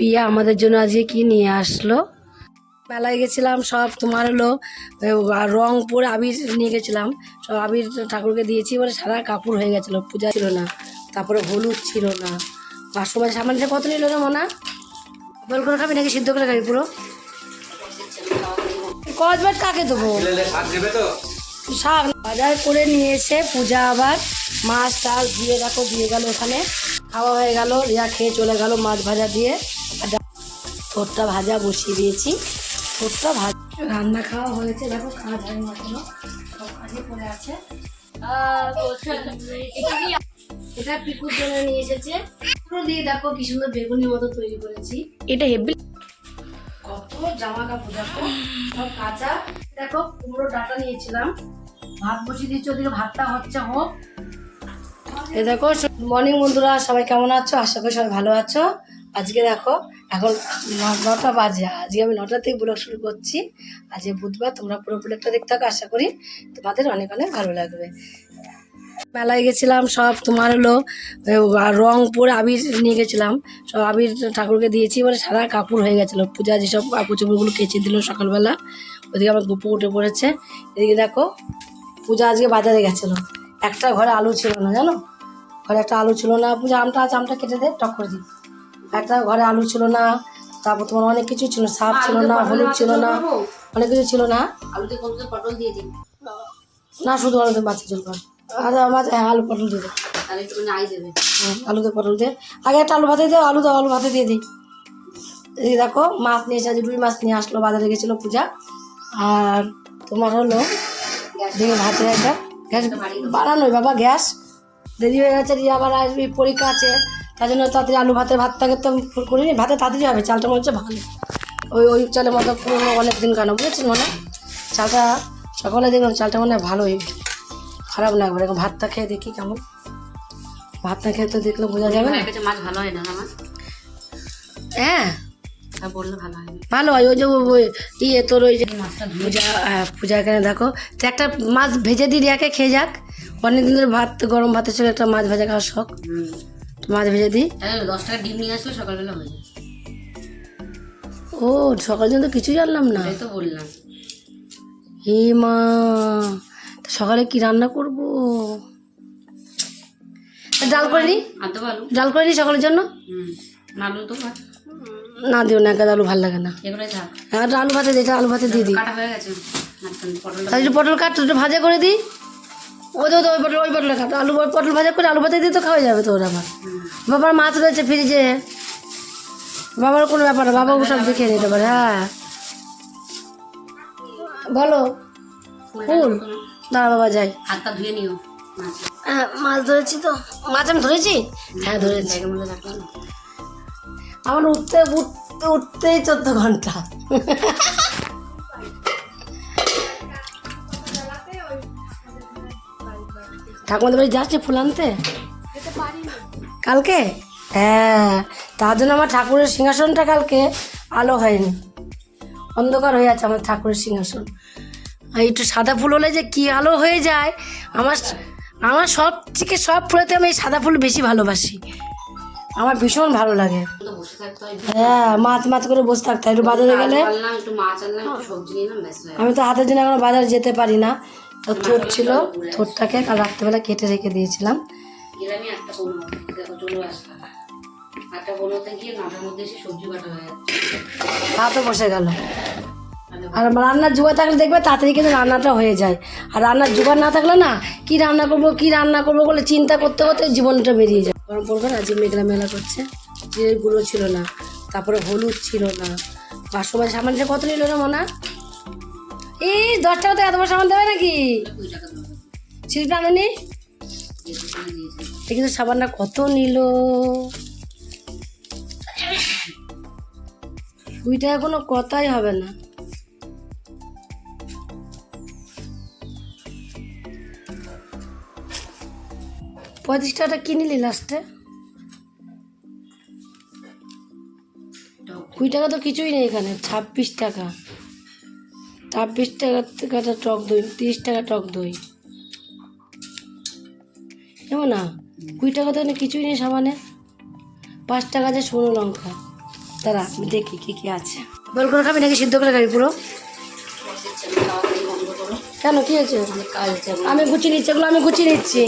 পিয়া আমাদের জন্য আজকে কি নিয়ে আসলো? মেলায় গেছিলাম সব তোমার হলো আহ, পরে আবির নিয়ে গেছিলাম। সব আবির ঠাকুরকে দিয়েছি এবারে সারা কাপড় হয়ে গেছিল পূজা ছিল না। তারপরে হলুদ ছিল না। পাঁচশো মাঝে সামান কত নিল রে মনা? বল করে খাবি নাকি সিদ্ধ করে খাবি পুরো? কচবার কাকে দেবো? শাক। বাজার করে নিয়ে এসে পূজা আবার মাছ টাছ দিয়ে দেখো দিয়ে গেল ওখানে। খাওয়া হয়ে গেল রিয়া খেয়ে চলে গেল মাছ ভাজা দিয়ে। ঠোঁটটা ভাজা বসিয়ে দিয়েছি। ঠোঁটটা ভাজা রান্না খাওয়া হয়েছে দেখো হয়নি এখনও। সব কাজে পড়ে আছে। এটা- পিকুর জন্য নিয়ে এসেছে। পুরো দিয়ে দেখো কি সুন্দর বেগুনির মতো তৈরি করেছি। এটা হেভি কত জামা কাপড় দেখো সব কাঁচা। দেখো কুমড়ো ডাটা নিয়েছিলাম। ভাত বসিয়ে দিচ্ছি ওদিকে ভাতটা হচ্ছে হোক। এই দেখো মর্নিং বন্ধুরা সবাই কেমন আছো? আশা করি সবাই ভালো আছো। আজকে দেখো এখন নটা বাজে। আজকে আমি নটা থেকে ব্লগ শুরু করছি। আজকে বুধবার তোমরা পুরো ব্লগটা দেখতে থাকো আশা করি তোমাদের অনেক অনেক ভালো লাগবে। মেলায় গেছিলাম সব তোমার হলো আহ, রংপুর আবির নিয়ে গেছিলাম। সব আবির ঠাকুরকে দিয়েছি এবারে সারা কাপড় হয়ে গেছিল। পূজা যেসব কাপড় চোপড়গুলো কেচে দিল সকালবেলা ওদিকে আমার গুপো উঠে পড়েছে। এদিকে দেখো পূজা আজকে বাজারে গেছিল। একটা ঘরে আলু ছিল না জানো? ঘরে একটা আলু ছিল না। পূজা আমটা আছে আমটা কেটে দে টক করে দিই। একটা ঘরে আলু ছিল না তারপর তোমার অনেক কিছু ছিল সাপ ছিল না হলুদ ছিল না অনেক কিছু ছিল না। আলুতে কত পটল দিয়ে দিন না শুধু আলুতে মাছের ঝোল কর। আদা মাছ হ্যাঁ আলু পটল দিয়ে দেবে। আলুতে পটল দিয়ে আগে একটা আলু ভাতে দিও আলু দাও আলু ভাতে দিয়ে দিই এই দেখো মাছ নিয়ে এসে রুই মাছ নিয়ে আসলো বাজারে গেছিল পূজা। আর তোমার হলো দেখে ভাতের একটা গ্যাস। বাড়ানোই বাবা গ্যাস। দেরি হয়ে গেছে রিয়া আবার আসবি পরীক্ষা আছে। তার জন্য তাড়াতাড়ি আলু ভাতের ভাতটাকে তো করিনি ভাতে তাড়াতাড়ি হবে চালটা মনে হচ্ছে ভালো। ওই ওই চালের মতো পুরোনো অনেক দিন কেন বুঝেছেন মনে? হয়? চালটা সকালে দেখলাম চালটা মনে হয় ভালোই খারাপ না একবার ভাতটা খেয়ে দেখি কেমন। ভাতটা খেয়ে তো দেখলে বোঝা যাবে না। মাছ ভালো হয় না না আমার হ্যাঁ। ভালো হয় না। ওই যে ইয়ে তোর ওই যে পূজা পূজা এখানে দেখো তো একটা মাছ ভেজে দিই রিয়াকে খেয়ে যাক। অনেক দিন ধরে ভাত গরম ভাতের সঙ্গে একটা মাছ ভাজা খাওয়ার শখ। মাছ ভেজে দিই। তাহলে দশ টাকা ডিম নিয়ে আসলে সকালবেলা হয়ে যায়। ও সকাল জন্য কিছু জানলাম না। তো বললাম। হে মা সকালে কি রান্না করব? ডাল করে নি? তো ডাল করে নি সকালের জন্য? আলু তো না দিও না একা আলু ভালো লাগে না। হ্যাঁ একটা আলু ভাতে দিই এটা আলু ভাতে দিয়ে দিই। হয়ে একটু পটল কাট একটু ভাজা করে দিই। ওই তো ওই পটল ওই পটল কাট আলু পটল ভাজা করে আলু ভাতে দিয়ে তো খাওয়া যাবে তো ওর আবার। হুম। বাবার মাছ রয়েছে ফ্রিজে বাবার কোনো ব্যাপার না বাবা সব দেখে নিতে পারে হ্যাঁ। বলো ফুল? দাঁড়া বাবা যাই। হাতটা ধুয়ে নিও। মাছ হ্যাঁ মাছ ধরেছি তো। মাছ আমি ধরেছি? হ্যাঁ ধরেছি। আমার উঠতে উঠতে উঠতেই চোদ্দ ঘণ্টা। ঠাকুমাদের বাড়ি যাচ্ছে ফুল আনতে? কালকে? হ্যাঁ তার জন্য আমার ঠাকুরের সিংহাসনটা কালকে আলো হয়নি। অন্ধকার হয়ে আছে আমার ঠাকুরের সিংহাসন। আর একটু সাদা ফুল হলে যে কি আলো হয়ে যায় আমার আমার সব থেকে সব ফুলেতে আমি এই সাদা ফুল বেশি ভালোবাসি। আমার ভীষণ ভালো লাগে। হয় মাছ মাছ করে বসে থাকতে হয়। একটু বাজারে গেল। আমি তো হাতের জন্য এখনও বাজারে যেতে পারি না। তো থোট ছিল থোটটাকে কাল রাত্রেবেলা কেটে রেখে দিয়েছিলাম। হয়ে হাতও বসে গেল। আর রান্নার জোগাড় থাকলে দেখবে তাড়াতাড়ি কিন্তু রান্নাটা হয়ে যায়। আর রান্নার জোগাড় না থাকলে না কি রান্না করব কি রান্না করব বলে চিন্তা করতে করতে জীবনটা বেরিয়ে যায়। গরম পড়বে না আজকে মেঘলা মেলা করছে। জিরের গুঁড়ো ছিল না তারপরে হলুদ ছিল না। পাঁচশো মাঝে সামান কত নিল না মনা? এই দশ টাকা তো এত বড় সামান দেবে নাকি? শিল্পী আনুনি এ কিন্তু সাবানটা কত নিল? কুড়ি টাকা কোনো কথাই হবে না। পঁয়ত্রিশ টাকাটা কিনিলি লাস্টে কুড়ি টাকা তো কিছুই নেই এখানে, ছাব্বিশ টাকা। ছাব্বিশ টাকা থেকে টক দই তিরিশ টাকা টক দই। কেমন না? কুড়ি টাকা তো এখানে কিছুই নেই সামানে? পাঁচ টাকা যে শুকনো লঙ্কা। তারা আমি দেখি কী কী আছে। বল করে খাবি নাকি? সিদ্ধ করে খাবি পুরো? কেন? কী হয়েছে? আমি গুছিয়ে নিচ্ছি এগুলো আমি গুছিয়ে নিচ্ছি।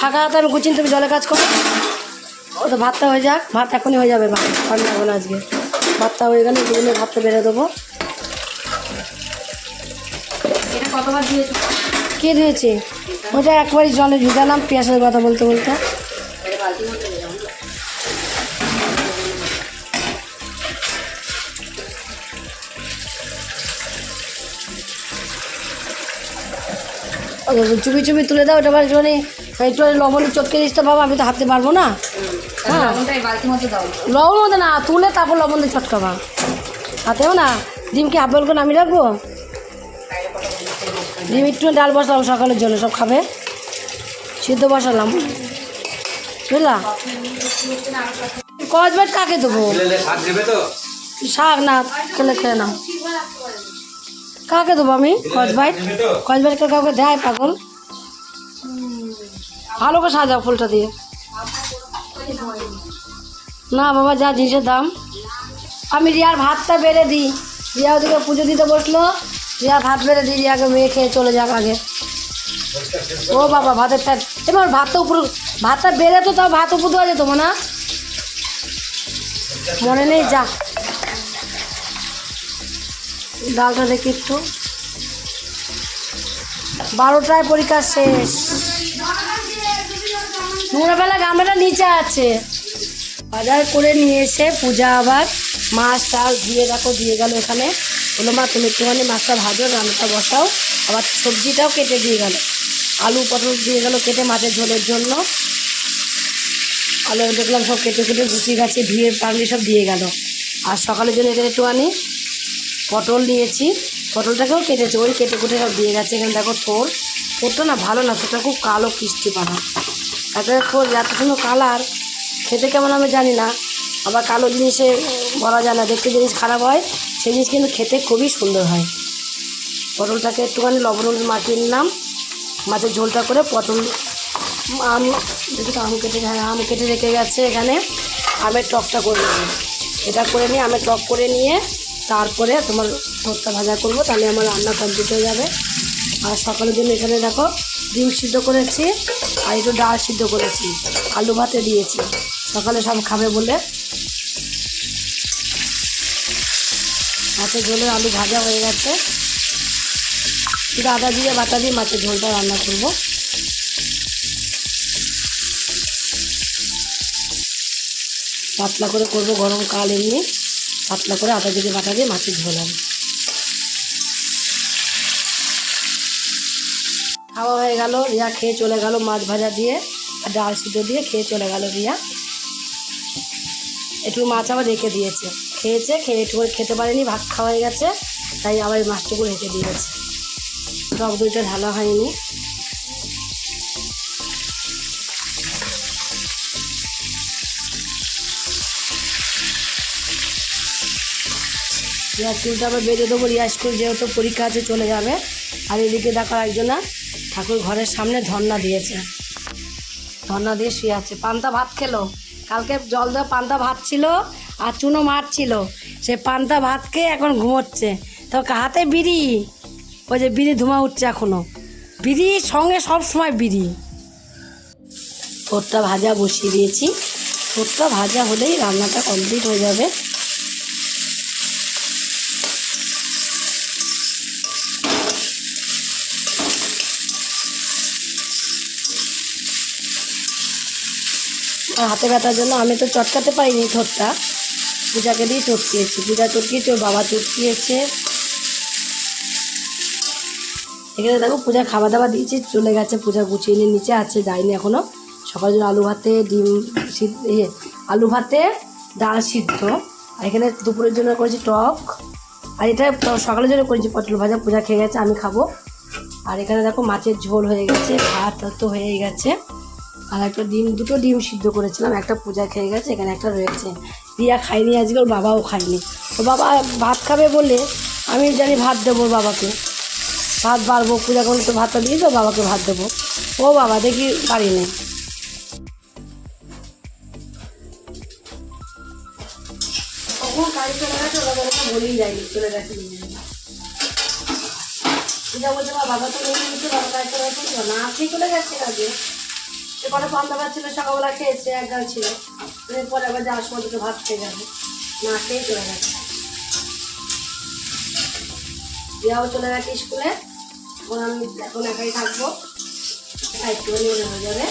ফাঁকা হাতে আমি গুছিয়ে তুমি জলে কাজ করো। ও তো ভাতটা হয়ে যাক। ভাত এখনই হয়ে যাবে ভাত। আমি যাব না আজকে। ভাতটা হয়ে গেলে ভাতটা বেড়ে দেবো। কতবার দিয়েছ। কে দিয়েছে? ওটা একবারই জলে ভিজালাম পেঁয়াজের কথা বলতে বলতে। চুপি চুপি তুলে দাও ওটা একটুখানি একটু লবণ চটকে দিস তো বাবা আমি তো হাতে পারব না। মধ্যে দাও। লবণ মতো না তুলে তারপর লবণ দিয়ে চটকাবা হাতেও না। ডিম কি হাফ বল করে আমি রাখব? ডিম একটু ডাল বসালাম সকালের জন্য সব খাবে? সিদ্ধ বসালাম। বুঝলা? কচবাট কাকে দেবো? শাক না খেলে খেয়ে নাও। কাকে দেবো আমি? কচবাইট দেবে তো কচবাইট কাউকে দেয় পাগল? ভালো করে সাজাও ফুলটা দিয়ে। না বাবা যা জিনিসের দাম। আমি রিয়ার ভাতটা বেড়ে দিই। রিয়া ওদিকে পুজো দিতে বসল। রিয়া ভাত বেড়ে দিই আগে মেয়ে খেয়ে চলে যাক আগে। ও বাবা, ভাতের টা এবার ভাতটা উপর ভাতটা বেড়ে তো তাও ভাত উপর দেওয়া যেত না মনে নেই, যা। ডালটা দেখি একটু। বারোটায় পরীক্ষা শেষ। নোংরাবেলা গামলাটা নিচে আছে। বাজার করে নিয়ে এসে পূজা আবার মাছ টাল দিয়ে দেখো দিয়ে গেল এখানে। বলল মা, তুমি একটুখানি মাছটা ভাজো, রান্নাটা বসাও। আবার সবজিটাও কেটে দিয়ে গেল। আলু, পটল দিয়ে গেল কেটে মাছের ঝোলের জন্য। আলু দেখলাম সব কেটে কেটে গুছিয়ে গাছে, ধুয়ে পাগলি সব দিয়ে গেল। আর সকালের জন্য এখানে একটুখানি পটল নিয়েছি। পটলটাকেও কেটেছে, ওই কেটে কুটে সব দিয়ে গেছে। এখানে দেখো থোর থোরটা না ভালো না থোরটা খুব কালো কিস্তি পানা একটা থোর এত সুন্দর কালার খেতে কেমন আমি জানি না। আবার কালো জিনিসে বলা যায় না, দেখতে জিনিস খারাপ হয়। সেই জিনিস কিন্তু খেতে খুবই সুন্দর হয়। পটলটাকে একটুখানি লবণ মাখিয়ে নিলাম। মাছের ঝোলটা করে পটল আম দেখি আম কেটে হ্যাঁ আম কেটে রেখে গেছে এখানে। আমের টকটা করে নেব। এটা করে নিয়ে আমের টক করে নিয়ে তারপরে তোমার ভর্তা ভাজা করব, তাহলে আমার রান্না কমপ্লিট হয়ে যাবে। আর সকালের জন্য এখানে দেখো ডিম সিদ্ধ করেছি, আর একটু ডাল সিদ্ধ করেছি, আলু ভাতে দিয়েছি। সকালে সব খাবে বলে মাছের ঝোলের আলু ভাজা হয়ে গেছে। শুধু আদা দিয়ে, বাটা দিয়ে মাছের ঝোলটা রান্না করব। পাতলা করে করব গরমকাল এমনি। পাতলা করে আদা দিয়ে, বাটা দিয়ে মাছের ঝোল হবে। খাওয়া হয়ে গেল, রিয়া খেয়ে চলে গেল মাছ ভাজা দিয়ে আর ডাল সিদ্ধ দিয়ে খেয়ে চলে গেল রিয়া। একটু মাছ আবার রেখে দিয়েছে। খেয়েছে, খেয়ে একটু করে খেতে পারেনি, ভাত খাওয়া হয়ে গেছে, তাই আবার মাছটুকু রেখে দিয়েছে টক দইটা ঢালা হয়নি। রিয়া চুলটা আবার বেঁধে দেবো, রিয়া স্কুল যেহেতু পরীক্ষা আছে চলে যাবে। আর এদিকে দেখো একজনা ঠাকুর ঘরের সামনে ধর্না দিয়েছে। ধর্না দিয়ে শুয়ে আছে। পান্তা ভাত খেলো। কালকে জল দেওয়া পান্তা ভাত ছিল আর চুনো মাছ ছিল সে পান্তা ভাত খেয়ে এখন ঘুমোচ্ছে। তো হাতে বিড়ি। ওই যে বিড়ি ধোঁয়া উঠছে এখনও। বিড়ি সঙ্গে সব সময় বিড়ি। ঠোঁটটা ভাজা বসিয়ে দিয়েছি। ঠোঁটটা ভাজা হলেই রান্নাটা কমপ্লিট হয়ে যাবে। হাতে ব্যথার জন্য আমি তো চটকাতে পারিনি ঠোঁটটা পূজাকে দিয়ে চটকিয়েছি, পূজা চটকিয়েছে, ওর বাবা চটকিয়েছে। এখানে দেখো পূজা খাওয়া দাওয়া দিয়েছি, চলে গেছে, পূজা গুছিয়ে নিয়ে নিচে আছে, যায়নি এখনও সকালের জন্য আলু ভাতে, ডিম সিদ্ধ ইয়ে আলু ভাতে ডাল সিদ্ধ। আর এখানে দুপুরের জন্য করেছি টক। আর এটা সকালের জন্য করেছি পটল ভাজা, পূজা খেয়ে গেছে, আমি খাব। আর এখানে দেখো মাছের ঝোল হয়ে গেছে, ভাত তো হয়ে গেছে। আর একটা ডিম, দুটো ডিম সিদ্ধ করেছিলাম, একটা পূজা খেয়ে গেছে, এখানে একটা রয়েছে। রিয়া খাইনি আজকে ওর বাবাও খায়নি। ওর বাবা ভাত খাবে বলে আমি জানি ভাত দেবো ওর বাবাকে। ভাত বাড়বো, পূজা করলে তো ভাতটা দিয়ে তো বাবাকে ভাত দেবো। ও বাবা, দেখি পারি নেই। বলেই যায়নি, চলে গেছে। পূজা বলছে বাবা তো বাবা কাজে চলে গেছে। চলে গেছে কাজে কটা পান্তা ভাত ছিল, সকালবেলা খেয়েছে, এক গাল ছিল। এরপরে আবার যাওয়ার সময় দুটো ভাত খেয়ে যাবে না খেয়ে চলে গেছে। দিয়াও চলে গেছে স্কুলে। এখন আমি এখন একাই থাকব। একটুখানি মনে হয়ে যাবে।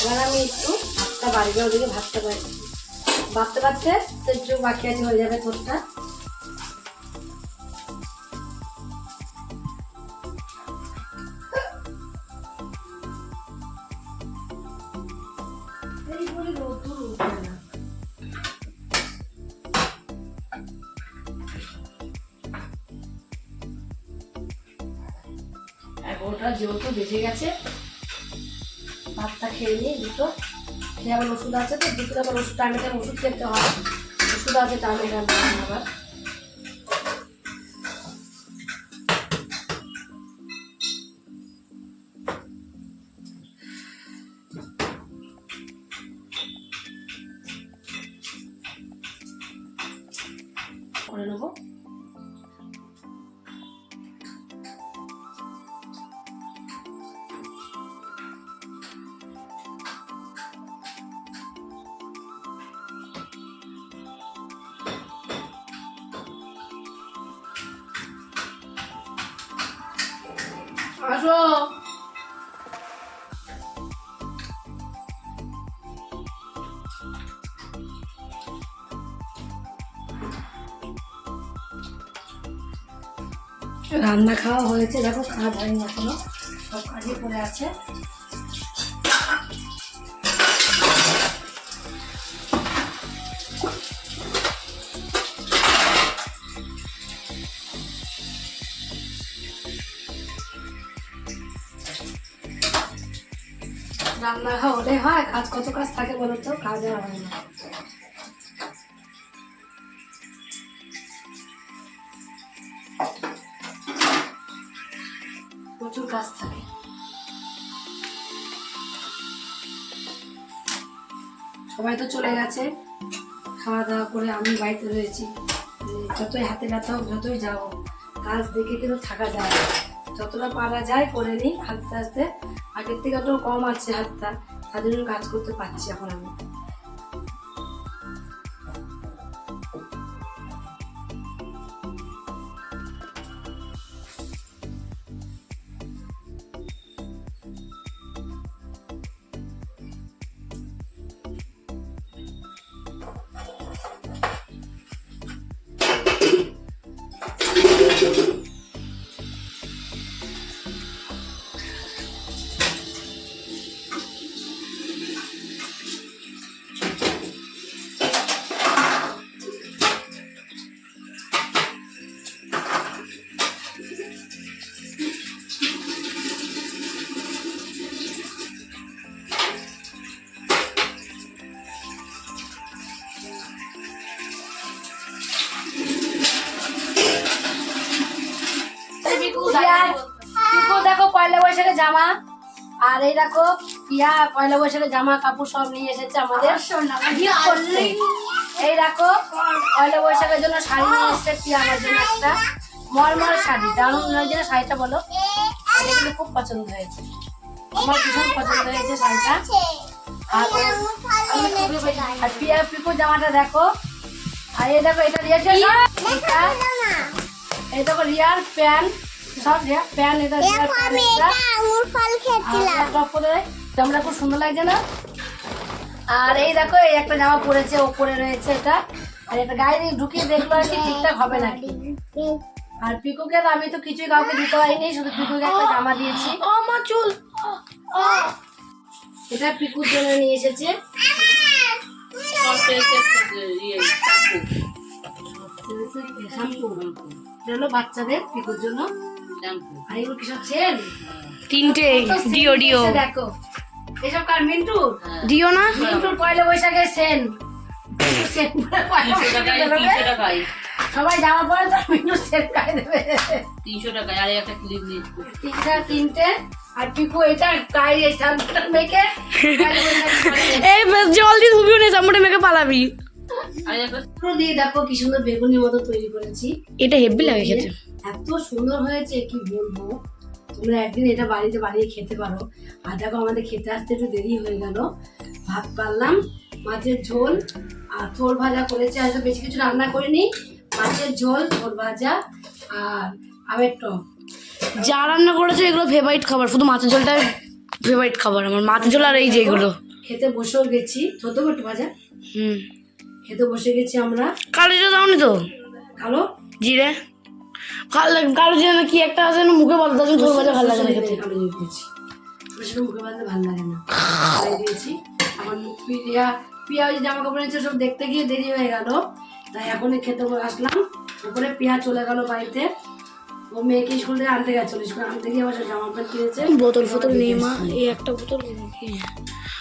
এবার আমি একটু ভাতটা বাড়ি যাওয়ার দিকে ভাতটা পাই ভাবতে ভাবতে তো একটু বাকি আছে, হয়ে যাবে তোরটা। এগারোটা যেহেতু বেজে গেছে, ভাতটা খেয়ে নিয়ে দুটো। আবার ওষুধ আছে তো, দুটো আবার ওষুধ, টাইমে টাইম ওষুধ খেতে হয়। ওষুধ আছে, টাইমে টাইম আবার আসো রান্না খাওয়া হয়েছে দেখো কাজ হয়নি এখনও সব কাজই পড়ে আছে রান্না হলে হয়, কাজ কত কাজ থাকে বলো তো? কাজ হয় না। প্রচুর কাজ থাকে। সবাই তো চলে গেছে। খাওয়া দাওয়া করে আমি বাড়িতে রয়েছি। যতই হাতে ব্যথা হোক, যতই যাও কাজ দেখে কিন্তু থাকা যায় যতটা পারা যায় করে নিই, আস্তে আস্তে আগের থেকে একটু কম আছে হাতটা তাদের জন্য কাজ করতে পারছি এখন আমি। পিকু দেখো পয়লা বৈশাখে জামা। আর এই দেখো পিয়া পয়লা বৈশাখে জামা কাপড় সব নিয়ে এসেছে আমাদের। এই দেখো পয়লা বৈশাখের জন্য শাড়ি নিয়ে এসেছে পিয়া আমার জন্য একটা মলমল শাড়ি। দারুণ না শাড়িটা বলো? এটা কিন্তু খুব পছন্দ হয়েছে। আমার ভীষণ পছন্দ হয়েছে শাড়িটা। আর পিয়া পিকু জামাটা দেখো। আর এই দেখো এটা দিয়েছে এটা এই দেখো রিয়ার প্যান্ট। সব এটা এটা ফল টপ করে জামাটা খুব সুন্দর লাগছে না? আর এই দেখো এই একটা জামা পরেছে ওপরে রয়েছে এটা। আর এটা গায়ে দিয়ে ঢুকিয়ে দেখল আর কি ঠিকঠাক হবে নাকি। আর পিকুকে তো আমি তো কিছুই কাউকে দিতে পারিনি শুধু পিকুকে একটা জামা দিয়েছি। আমার চুল। এটা পিকুর জন্য নিয়ে এসেছে। শ্যাম্পু বাচ্চাদের পিকুর জন্য? আর এগুলো কি সব চেন তিনটে ডিও ডিও দেখো। এসব কার মিন্টু ডিও না? মিন্টুর পয়লা সেন সেন বৈশাখে বেরোবে। সবাই জামা পরে তো মিন্টু সেন খাই দেবে। তিনশো টাকায় আর একটা ক্লিপ নিয়ে তিনটা তিনটে। আর পিকু এটা গায়ে মেখে। এই জলদি ধুবি না জামুটা মেখে পালাবি। পুরো দিয়ে দেখো কি সুন্দর বেগুনির মতো তৈরি করেছি। এটা হেভি লাগে খেতে। এত সুন্দর হয়েছে কি বলব? তোমরা একদিন এটা বাড়িতে বানিয়ে খেতে পারো। আর দেখো আমাদের খেতে আসতে একটু দেরি হয়ে গেল। ভাত পারলাম মাছের ঝোল আর থোর ভাজা করেছি আজ বেশি কিছু রান্না করিনি। মাছের ঝোল থোর ভাজা আর আমের টক। যা রান্না করেছে এগুলো ফেভারিট খাবার। শুধু মাছের ঝোলটা ফেভারিট খাবার আমার। মাছের ঝোল আর এই যে এগুলো। খেতে বসেও গেছি। থতো একটু ভাজা? হুম। খেতে বসে গেছি আমরা। কালো জিরে দাওনি তো? কালো? জিরে। ভালো লাগে কালো জিরে না কি একটা আছে না মুখে বলতে তোর ভালো লাগে না খেতে। কালো জিরে দিয়েছি সরষেটা মুখে বাঁধতে ভালো লাগে না। তাই দিয়েছি। এখন পিয়া পিয়া ওই জামা কাপড় সব দেখতে গিয়ে দেরি হয়ে গেল। তাই এখনই খেতে আসলাম। উপরে পিয়া চলে গেল বাড়িতে। ও মেয়েকে স্কুল থেকে আনতে গেছিল স্কুল আনতে গিয়ে আবার জামা প্যান্ট কিনেছে। বোতল ফোতল নেই মা এই একটা বোতল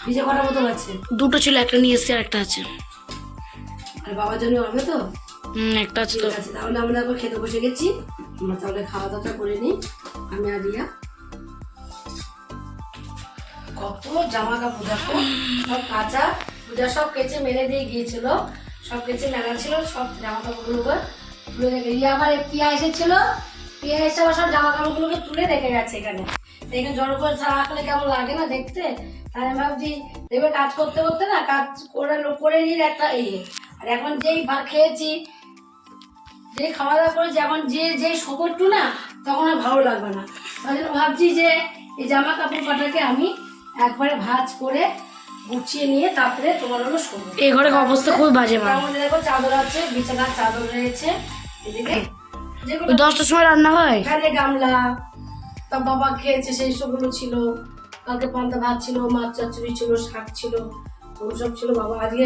ভিজে কটা বোতল আছে? দুটো ছিল একটা নিয়ে এসছি আর একটা আছে। আর বাবার জন্য হবে তো? একটা তাহলে আমরা এখন খেতে বসে গেছি। আমরা তাহলে খাওয়া দাওয়া করে নিই। আমি আর রিয়া। কত জামা কাপড় সব কাঁচা। পূজা সব কেচে দিয়ে গিয়েছিল। সব কেচে মেলা ছিল, সব জামা রিয়া আবার পিয়া এসেছিল। পিয়া এসে আবার সব জামা কাপড়গুলোকে তুলে রেখে গেছে এখানে। জড়ো করে রাখলে কেমন লাগে না দেখতে। আমি ভাবছি, দেখবে কাজ করতে করতে না, কাজ করে করে নিয়ে একটা ইয়ে। আর এখন যেই ভাত খেয়েছি যে খাওয়া দাওয়া করে যেমন যে যে শোকরটু না তখন আর ভালো লাগবে না। তাই জন্য ভাবছি যে এই জামা কাপড় কটাকে আমি একবারে ভাজ করে গুছিয়ে নিয়ে তারপরে তোমার হলো শোবো। এই ঘরের অবস্থা খুব বাজে মা। মধ্যে দেখো চাদর আছে বিছানার চাদর রয়েছে এদিকে দশটার সময় রান্না হয়? এখানে গামলা তা বাবা খেয়েছে সেই সবগুলো ছিল। কালকে পান্তা ভাত ছিল মাছ চচ্চড়ি ছিল শাক ছিল ওসব ছিল। বাবা আজকে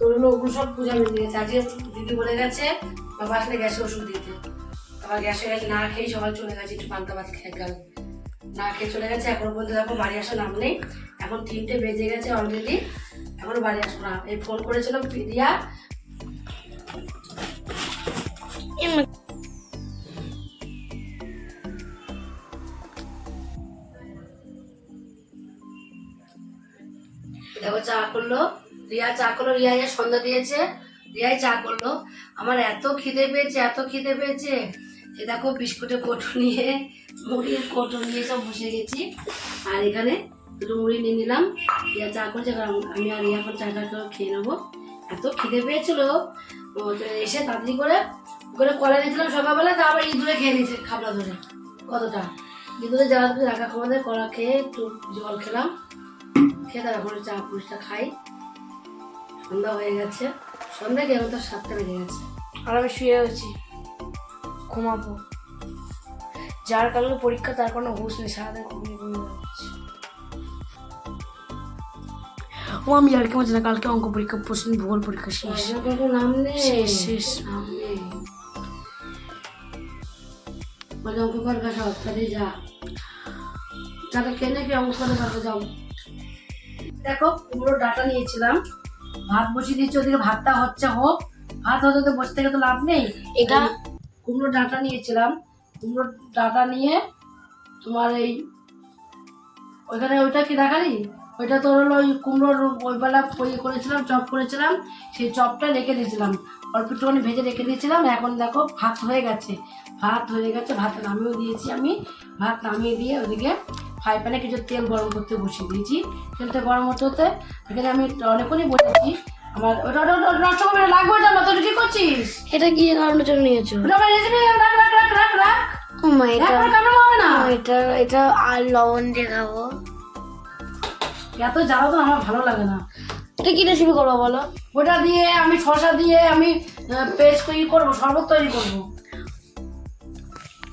হলো ওগুলো সব পূজা মিলে গেছে আজকে দিদি বলে গেছে, বাবা আসলে গ্যাসে ওষুধ দিতে। আবার গ্যাসে গেছে, না খেয়ে সবাই চলে গেছে, একটু পান্তা ভাত খেয়ে গেল। না খেয়ে চলে গেছে, এখনও পর্যন্ত দেখো বাড়ি আসার নাম নেই। এখন তিনটে বেজে গেছে অলরেডি এখনও বাড়ি আসব না। এই ফোন করেছিল রিয়া দেখো চা করল। রিয়া চা করল, রিয়া সন্ধ্যা দিয়েছে। রিয়াই চা করল। আমার এত খিদে পেয়েছে, এত খিদে পেয়েছে। যে দেখো বিস্কুটের কোটো নিয়ে মুড়ির কোটো নিয়ে সব বসে গেছি। আর এখানে দুটো মুড়ি নিয়ে নিলাম। রিয়া চা করছে কারণ আমি আর রিয়া এখন চাটা খেয়ে নেব। এত খিদে পেয়েছিল। এসে তাড়াতাড়ি করে করে কলা নিয়েছিলাম সকালবেলা তা আবার ইঁদুরে খেয়ে নিয়েছে খাবলা ধরে। কতটা? ইঁদুরে ধরে রাখা খাওয়াদের কলা খেয়ে একটু জল খেলাম। খেয়ে তারপরে চা পুরিটা খাই। সন্ধ্যা হয়ে গেছে। সন্ধ্যা এখন তো সাতটা বেজে গেছে। আর আমি শুয়ে আছি। ঘুমাবো। যার কালকে পরীক্ষা তার কোনো হুশ নেই সারাদিন ঘুমিয়ে ঘুমিয়ে যাচ্ছে ও আমি আর কি না কালকে অঙ্ক পরীক্ষা প্রশ্ন ভূগোল পরীক্ষা শেষ। নাম নেই। শেষ, শেষ। নাম নেই বলে অঙ্ক করবে সব তাহলে যা। টাকা কেনে কি অঙ্ক পারবে যাও। দেখো পুরো ডাটা নিয়েছিলাম। ভাত বসিয়ে দিচ্ছি ওদিকে ভাতটা হচ্ছে হোক। ভাত হতে হতে বসে থেকে তো লাভ নেই। এটা কুমড়ো ডাঁটা নিয়েছিলাম। কুমড়ো ডাঁটা নিয়ে তোমার এই ওইখানে ওইটা কি দেখালি? ওইটা তোর হলো ওই কুমড়োর ওই বেলা ইয়ে করেছিলাম চপ করেছিলাম। সেই চপটা রেখে দিয়েছিলাম। অল্প একটুখানি ভেজে রেখে দিয়েছিলাম। এখন দেখো ভাত হয়ে গেছে। ভাত হয়ে গেছে ভাত নামিয়েও দিয়েছি আমি। ভাত নামিয়ে দিয়ে ওদিকে ফ্রাই প্যানে কিছু তেল গরম করতে বসিয়ে দিয়েছি। তেলটা গরম হতে হতে এখানে আমি অনেকক্ষণই বসেছি আমার ওটা নষ্ট করে লাগবে ওটা না তোর কি করছিস? এটা কি কারণের জন্য নিয়েছো? ওটা আমার রেসিপি রাখ রাখ রাখ রাখ রাখ ও মা এটা কামড় হবে না। এটা এটা আর লবণ দিয়ে খাব। এত জ্বালা তো আমার ভালো লাগে না। এটা কি রেসিপি করব বলো? ওটা দিয়ে আমি শশা দিয়ে আমি পেস্ট তৈরি করব শরবত তৈরি করব।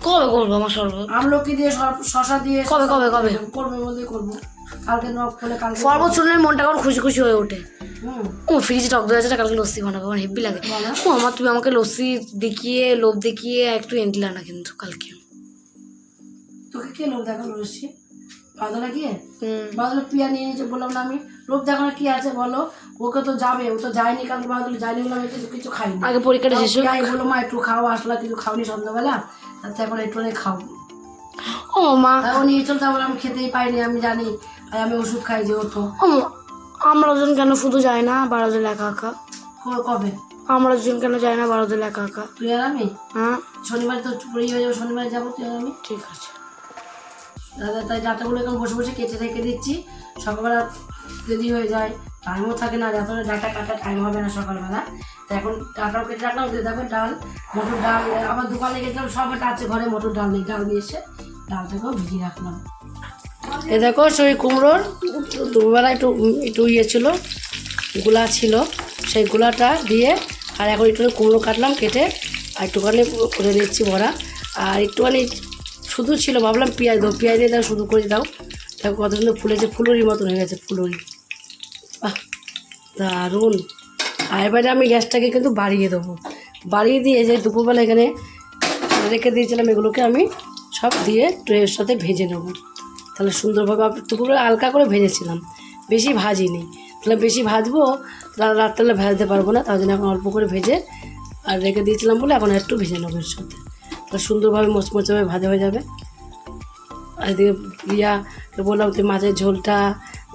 কবে করব আমার শরবত? আমলকি দিয়ে শশা দিয়ে কবে, কবে, কবে? করব মধ্যে করব। কালকে নখ খুলে কালকে শরবত শুনলে মনটা কেমন খুশি খুশি হয়ে ওঠে। হুম। ও ফ্রিজে টক দই আছে কালকে লস্যি বানাবো আমার হেব্বি লাগে। বলো। ও আমার তুমি আমাকে লস্যি দেখিয়ে লোভ দেখিয়ে একটু এন্টিলা না কিন্তু কালকে। তোকে কে লোক দেখাল রসি বাদলা গিয়ে হুম। বাদল পিয়া নিয়ে নিয়েছে বললাম না আমি। লোক দেখানো কি আছে বলো? ওকে তো যাবে ও তো যায়নি কালকে বাদল যায়নি বললাম কিছু কিছু খাইনি। আগে পরীক্ষাটা শেষ হোক। বলল মা একটু খাও আসলা কিছু খাওনি সন্ধ্যাবেলা। তাতে এখন একটু খাও ও মা। ও নিয়ে চলতে বলে আমি খেতেই পাইনি আমি জানি। আর আমি ওষুধ খাই যে ওঠো আমরা ওজন কেন শুধু যায় না বারো জন একা? একা কবে? আমরা দুজন কেন যাই না বারো দিন একা একা? তুই আর আমি? হ্যাঁ। শনিবার তো ফ্রি হয়ে যাব শনিবার যাব তুই আর আমি? ঠিক আছে। দাদা তাই ডাটাগুলো এখন বসে বসে কেটে রেখে দিচ্ছি। সকালবেলা দেরি হয়ে যায়। টাইমও থাকে না যত ডাটা কাটা টাইম হবে না সকালবেলা। তো এখন ডাটাও কেটে রাখলাম ওদের দেখো ডাল, মটর ডাল আবার দোকানে গেছিলাম, সব একটা আছে ঘরে, মটর ডাল নেই, ডাল নিয়ে এসে ডালটাকেও ভিজিয়ে রাখলাম। এ দেখো, সেই কুমড়োর দুবেলা একটু একটু ইয়ে ছিল, গুলা ছিল, সেই গুলাটা দিয়ে আর এখন একটু কুমড়ো কাটলাম, কেটে আর একটুখানি করে নিচ্ছি ভরা। আর একটুখানি শুধু ছিল, ভাবলাম পেঁয়াজ দাও পেঁয়াজ দিয়ে দাও শুধু করে দাও। দেখো কত সুন্দর ফুলেছে ফুলুরি মতন হয়ে গেছে, ফুলুরি। দারুণ। আর এবারে আমি গ্যাসটাকে কিন্তু বাড়িয়ে দেবো। বাড়িয়ে দিয়ে যে দুপুরবেলা এখানে রেখে দিয়েছিলাম এগুলোকে আমি সব দিয়ে ট্রের সাথে ভেজে নেব। তাহলে সুন্দরভাবে দুপুরবেলা হালকা করে ভেজেছিলাম, বেশি ভাজিনি। তাহলে বেশি ভাজবো তাহলে রাত্রেবেলা ভাজতে পারব না, তার জন্য এখন অল্প করে ভেজে আর রেখে দিয়েছিলাম বলে এখন একটু ভেজে নেব এর সাথে। তাহলে সুন্দরভাবে মচমচভাবে ভাজা হয়ে যাবে। আর এদিকে প্রিয়াকে বললাম তুই মাছের ঝোলটা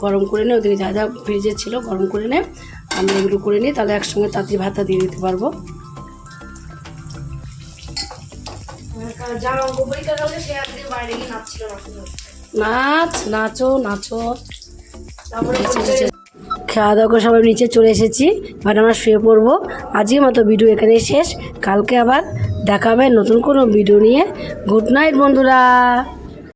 গরম করে নে ওদিকে যা যা ভেজে ছিল গরম করে নে। আমি এগুলো করে নিই তাহলে একসঙ্গে তাড়াতাড়ি ভাতা দিয়ে দিতে পারব। নাচ নাচো নাচো। খাওয়া দাওয়া করে সবাই নিচে চলে এসেছি এবার আমরা শুয়ে পড়ব। আজকের মতো ভিডিও এখানে শেষ। কালকে আবার দেখাবে নতুন কোনো ভিডিও নিয়ে। গুড নাইট বন্ধুরা।